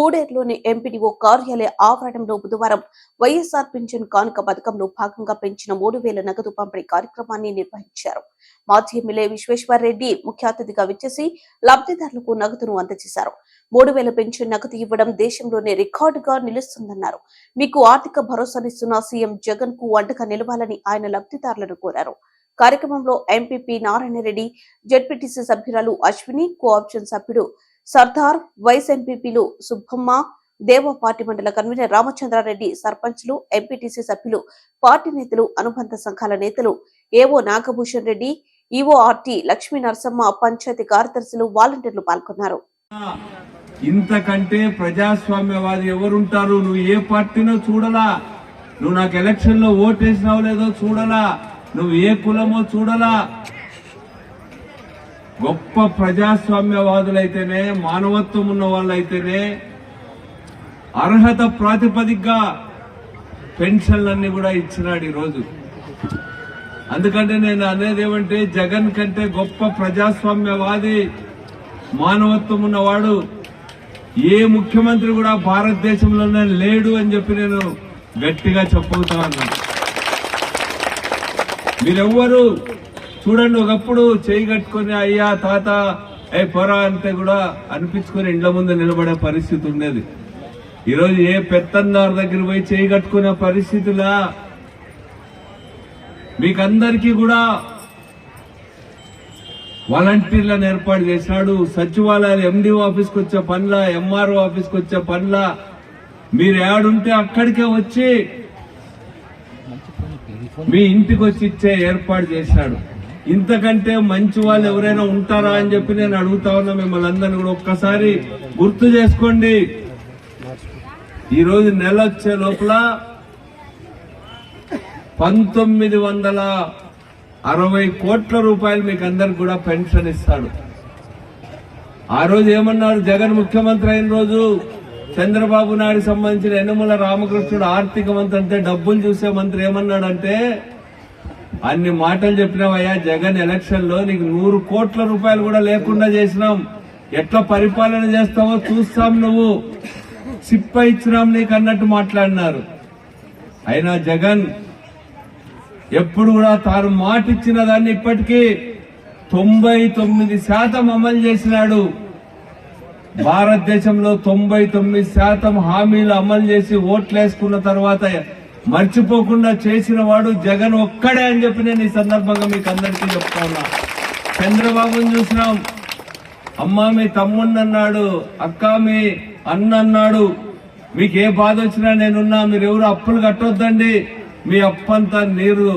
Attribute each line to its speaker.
Speaker 1: కూడేరులోని MPDO కార్యాలయ ఆవరణంలో బుధవారం వైఎస్ఆర్ పింఛన్ కానుక పథకంలో భాగంగా పెంచిన మూడు వేల నగదు పంపిణీ కార్యక్రమాన్ని నిర్వహించారు. మాజీ ఎమ్మెల్యే విశ్వేశ్వర్ రెడ్డి ముఖ్య అతిథిగా విచ్చేసి లబ్ధిదారులకు నగదును అందజేశారు. మూడు వేల పెన్షన్ నగదు ఇవ్వడం దేశంలోనే రికార్డుగా నిలుస్తుందన్నారు. మీకు ఆర్థిక భరోసానిస్తున్న సీఎం జగన్కు అండగా నిలవాలని ఆయన లబ్ధిదారులను కోరారు. కార్యక్రమంలో ఎంపీపీ నారాయణరెడ్డి జడ్పీటీసీ సభ్యురాలు అశ్విని కోఆప్షన్ సభ్యుడు సర్దార్ వైస్ ఎంపీపీలు సుబ్బమ్మ దేవ పార్టీ మండల కన్వీనర్ రామచంద్రారెడ్డి సర్పంచ్లు ఎంపీటీసీ సభ్యులు పార్టీ నేతలు అనుబంధ సంఘాల నేతలు ఏవో నాగభూషణ్ రెడ్డి ఈఓఆర్టీ లక్ష్మీ నరసమ్మ పంచాయతీ కార్యదర్శులు వాలంటీర్లు పాల్గొన్నారు.
Speaker 2: ఇంతకంటే ప్రజాస్వామ్యవాది ఎవరుంటారు? నువ్వు ఏ పార్టీనో చూడలా. నువ్వు నాకు ఎలక్షన్లో ఓటేసినావు లేదో చూడలా. నువ్వు ఏ కులమో చూడలా. గొప్ప ప్రజాస్వామ్యవాదులైతేనే మానవత్వం ఉన్న వాళ్ళైతేనే అర్హత ప్రాతిపదికగా పెన్షన్లన్నీ కూడా ఇచ్చినాడు ఈరోజు. అందుకంటే నేను అనేది ఏమంటే జగన్ కంటే గొప్ప ప్రజాస్వామ్యవాది మానవత్వం ఉన్నవాడు ఏ ముఖ్యమంత్రి కూడా భారతదేశంలోనే లేడు అని చెప్పి నేను గట్టిగా చెప్పగలుగుతా ఉన్నాను మీరెవ్వరు చూడండి ఒకప్పుడు చేయి కట్టుకొని అయ్యా తాత ఏ పొర అంటే కూడా అనిపించుకొని ఇండ్ల ముందు నిలబడే పరిస్థితి ఉండేది. ఈరోజు ఏ పెత్తందారు దగ్గర పోయి చేయి కట్టుకునే పరిస్థితులా? మీకందరికీ కూడా వాలంటీర్లను ఏర్పాటు చేశాడు. సచివాలయాలు ఎండిఓ ఆఫీస్కి వచ్చే పనుల ఎంఆర్ఓ ఆఫీస్కి వచ్చే పనుల. మీరు ఏడుంటే అక్కడికే వచ్చి మీ ఇంటికి వచ్చి ఇచ్చే ఏర్పాటు చేశాడు. ఇంతకంటే మంచి వాళ్ళు ఎవరైనా ఉంటారా అని చెప్పి నేను అడుగుతా ఉన్నా మిమ్మల్ని అందరిని కూడా ఒక్కసారి గుర్తు చేసుకోండి. ఈ రోజు నెల వచ్చే లోపల పంతొమ్మిది వందల అరవై కోట్ల రూపాయలు మీకు అందరికి కూడా పెన్షన్ ఇస్తాడు. ఆ రోజు ఏమన్నారు? జగన్ ముఖ్యమంత్రి అయిన రోజు చంద్రబాబు నాయుడు సంబంధించిన యనమల రామకృష్ణుడు ఆర్థిక మంత్రి అంటే డబ్బులు చూసే మంత్రి ఏమన్నాడంటే అన్ని మాటలు చెప్పినావయ్యా జగన్ ఎలక్షన్లో నీకు నూరు కోట్ల రూపాయలు కూడా లేకుండా చేసినాం. ఎట్లా పరిపాలన చేస్తావో చూస్తాం నువ్వు. సిప్ప ఇచ్చినాం నీకు అన్నట్టు మాట్లాడినారు. అయినా జగన్ ఎప్పుడు కూడా తాను మాట ఇచ్చిన దాన్ని ఇప్పటికీ తొంభై తొమ్మిది శాతం అమలు చేసినాడు. భారతదేశంలో తొంభై తొమ్మిది శాతం హామీలు అమలు చేసి ఓట్లు వేసుకున్న తర్వాత మర్చిపోకుండా చేసిన వాడు జగన్ ఒక్కడే అని చెప్పి నేను ఈ సందర్భంగా మీకు అందరికీ చెప్తా ఉన్నా. చంద్రబాబుని చూసినాం. అమ్మ మీ తమ్ముణ్ణి అన్నాడు అక్క మీ అన్న అన్నాడు మీకు ఏ బాధ వచ్చినా నేనున్నా మీరు ఎవరు అప్పులు కట్టొద్దండి. మీ అప్పంతా నీరు